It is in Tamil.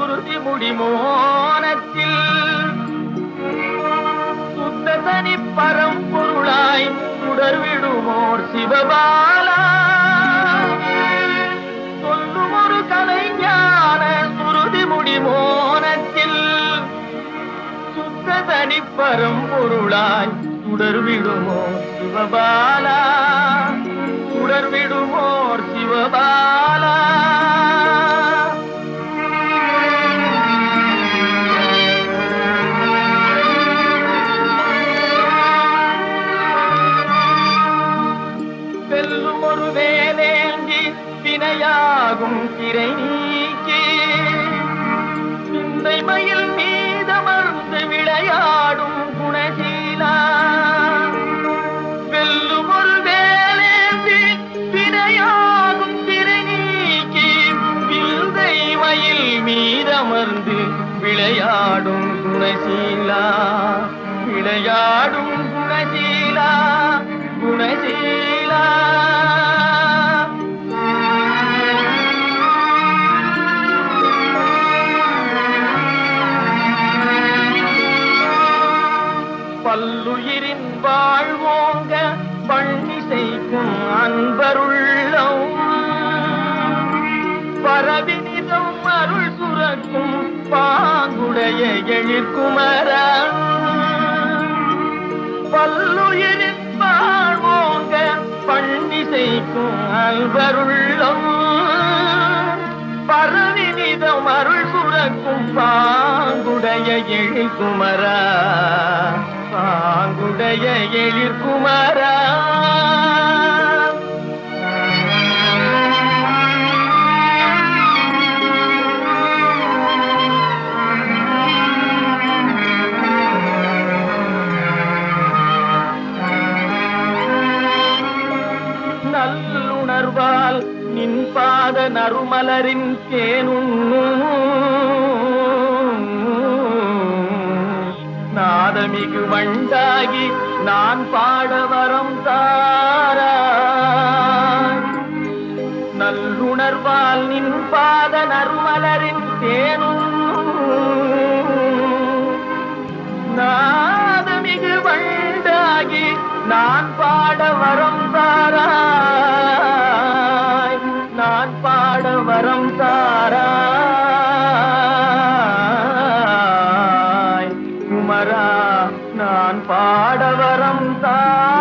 குருதி முடிமோனத்தில் சுத்த தனி பரம்பொருளாய் சுடர்விடுமோர் சிவபாலா. சொல்லும் ஒரு கலைஞான சுருதி முடிமோனத்தில் சுத்த தனி பரம்பொருளாய் சுடர்விடுமோர் சிவபாலா. சுடர்விடுமோர் வினையாகும் திரை நீக்கி. சிந்தை மயில் மீதமர்ந்து விளையாடும் குணசீலா. வெல்லும் ஒரு வேலேந்தி வினையாகும் திரை நீக்கி. சிந்தை மயில் மீதமர்ந்து விளையாடும் குணசீலா. விளையாடும் குணசீலா. குணசீலா. பல்லுயிரின் வாழ்வோங்க பள்ளிசைக்கும் அன்பருள்ளம் பரவினிதம் அருள் சுரக்கும் பாங்குடைய எழிற்குமரா பல்லுயிரின் வாழ்வோங்க பள்ளிசைக்கும் அன்பருள்ளம் பரவினிதம் அருள் சுரக்கும் பாங்குடைய எழிற்குமரா பாங்குடைய எழிற்குமாரா நல்லுணர்வால் நின் பாத நறுமலரின் தேனுண்ணும். நாதமிகு வண்டாகி நான் பாட வரம் தாரா. நல்லுணர்வால் நின் பாத நறுமலரின் தேனும். நாதமிகு வண்டாகி நான் பாட வரம் தாராய். நான் பாட வரம் தாராய் நான் பாடவரம் தான்.